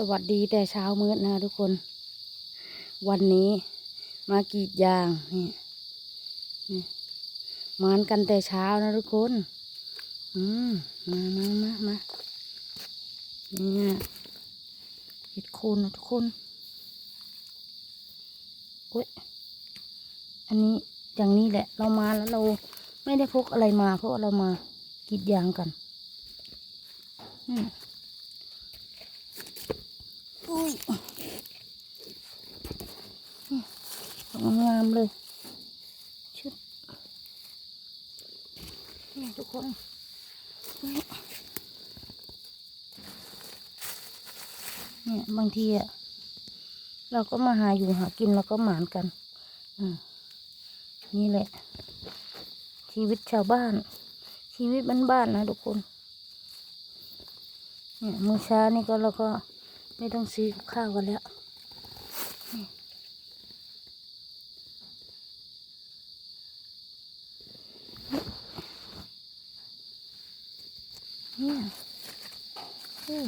สวัสดีแต่เช้ามืดนะทุกคน วันนี้มากรีดยางนี่นี่มานกันแต่เช้านะทุกคน อืมมามามามาเนี่ยเห็ดโคนนะทุกคนโอ้ยอันนี้อย่างนี้แหละ เรามาแล้วเราไม่ได้พกอะไรมา เพราะเรามากรีดยางกันอืม อุ้ยงามเลย ชุดนี่ทุกคนเนี่ยบางทีอะเราก็มาหาอยู่หากินแล้วก็หมานกันอืมนี่แหละ ชีวิตชาวบ้าน ชีวิตบ้านๆนะทุกคน เนี่ยมื้อเช้านี่ก็เราก็ ไม่ต้องซื้อกับข้าวกันแล้วนี่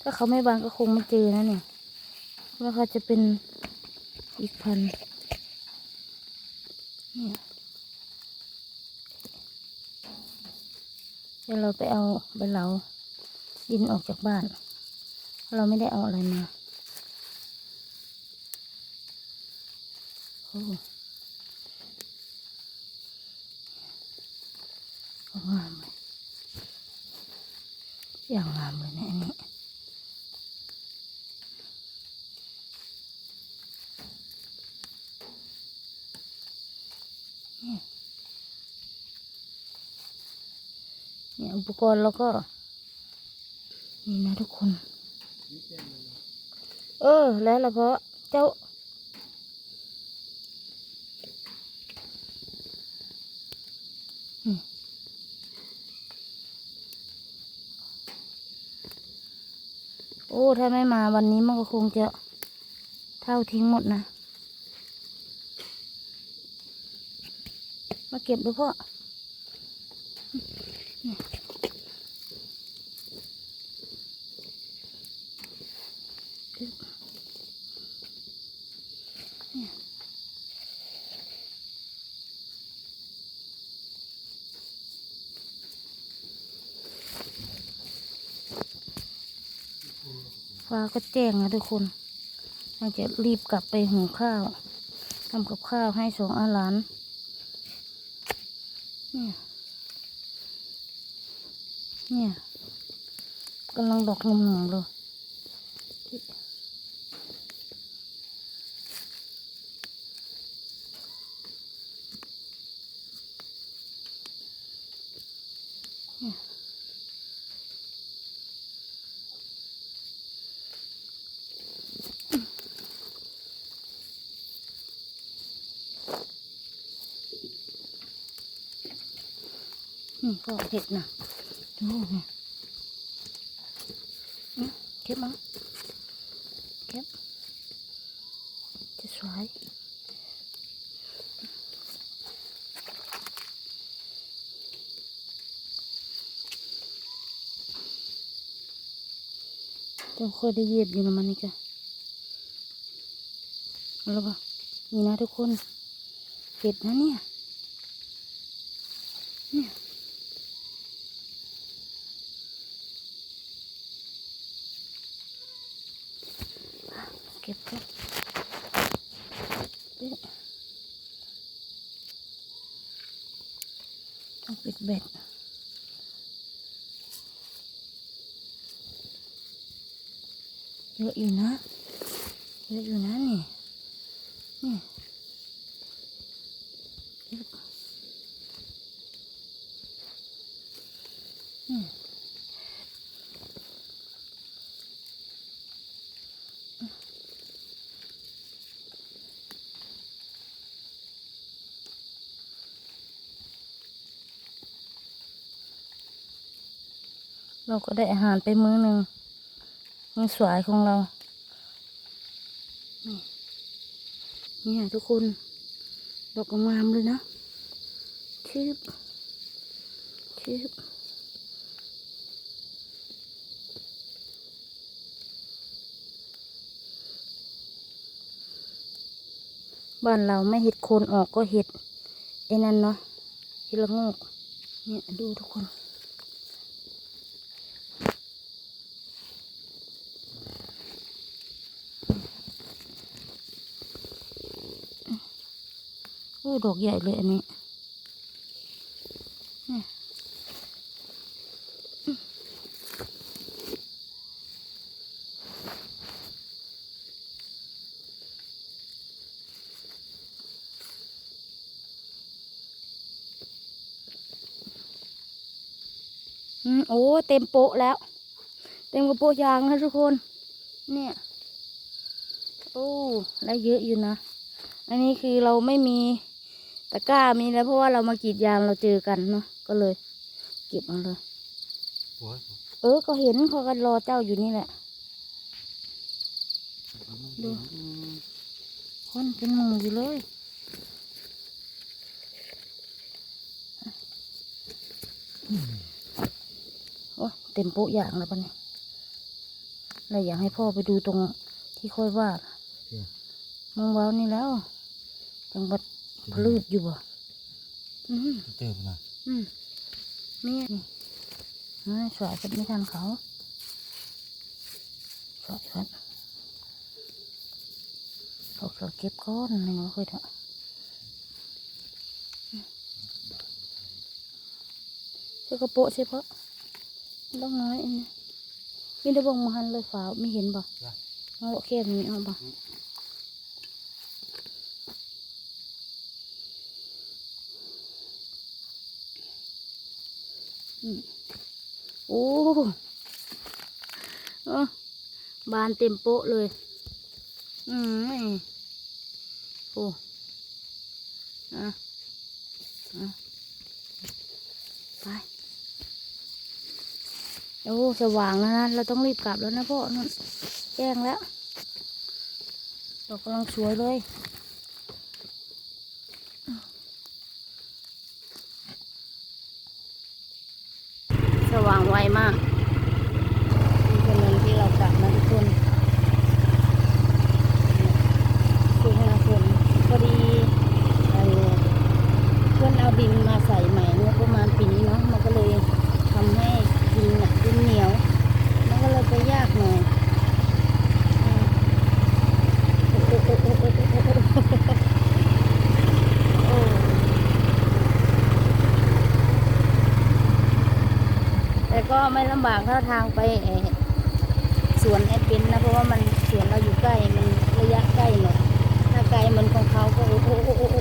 ถ้าเขาไม่บางก็คงไม่เจอนะเนี่ยว่าเขาจะเป็นอีกพันนี่เดี๋ยวเราไปเอาใบเหลาดินออกจากบ้าน เราไม่ได้เอาอะไรมาโอ้งามเลยอย่างงามเลยนะอันนี้อุปกรณ์แล้วก็ นี่นะทุกคน เออ แล้วละเพาะเจ้า โอ้ ถ้าไม่มาวันนี้มันก็คงจะเท่าทิ้งหมดนะ มาเก็บดูพ่อ ฟ้าก็แจ้งนะทุกคนเราจะรีบกลับไปหุงข้าวทำกับข้าวให้สองอาหลานเนี่ยเนี่ยกำลังดอกหนุ่มๆเลยนี่ ก็เห็ดนะดูไงอื้อเก็บมาเก็บจะสวยเจ้าค่อยได้เหยียบอยู่นะมันนี่จ้ะเอาแล้วปะนี่นะทุกคนเห็ดนะเนี่ยเนี่ย เก็บเก็บเอ๊ะต้องปิดเบ็ดเยอะอยู่นะเยอะอยู่นะนี่นี่เก็ เราก็ได้อาหารไปมื้อหนึ่งมือสวยของเรานี่ทุกคนดอกงามเลยนะชืบชืบบ้านเราไม่เห็ดโคนออกก็เห็ดไอ้นั่นเนาะเห็ดละงกเนี่ยดูทุกคน อ้ดอกใหญ่เลยอันนี้นี่โอ้ เต็มโปะแล้ว เต็มกระโปะยางนะทุกคน เนี่ย โอ้ ได้เยอะอยู่นะ อันนี้คือเราไม่มี ตะกร้ามีแล้วเพราะว่าเรามากรีดยางเราเจอกันเนาะก็เลย เก็บมาเลยโอ้ยเออ ก็เห็นเขากันรอเจ้าอยู่นี่แหละดูคนเป็นหมูอยู่เลยโอ้ยเต็มโป๊ะอย่างแล้วปะเนี่ยเราอยากให้พ่อไปดูตรงที่ค่อยว่าน่ะมองเว้านี่แล้ว จังบัด พลืดอยู่บ่อืมเติมนะอืมเมียนี่เฮ้ยสวยกันไม่ทันเขาสวยกันเขาเขาเก็บก้อนหนึ่งแล้วค่อยเถอะเชื่อกระโปะใช่ปะต้องน้อยอันนี้มีได้บงมาหันเลยฝาไม่เห็นบ่เอาโอเคแบบนี้เอาบ่ โอ้บานเต็มโป๊ะเลย อืมโอ้อะอะไป โอ้ สว่างแล้วนะ เราต้องรีบกลับแล้วนะพ่อนั่นแจ้งแล้ว ดอกกำลังสวยเลย ไม่ลำบากเท่าทางไปสวนแอดเวนนะเพราะว่ามันสวนเราอยู่ใกล้มันระยะใกล้หน่อยถ้าไกลเหมือนของเขาก็โอ้โห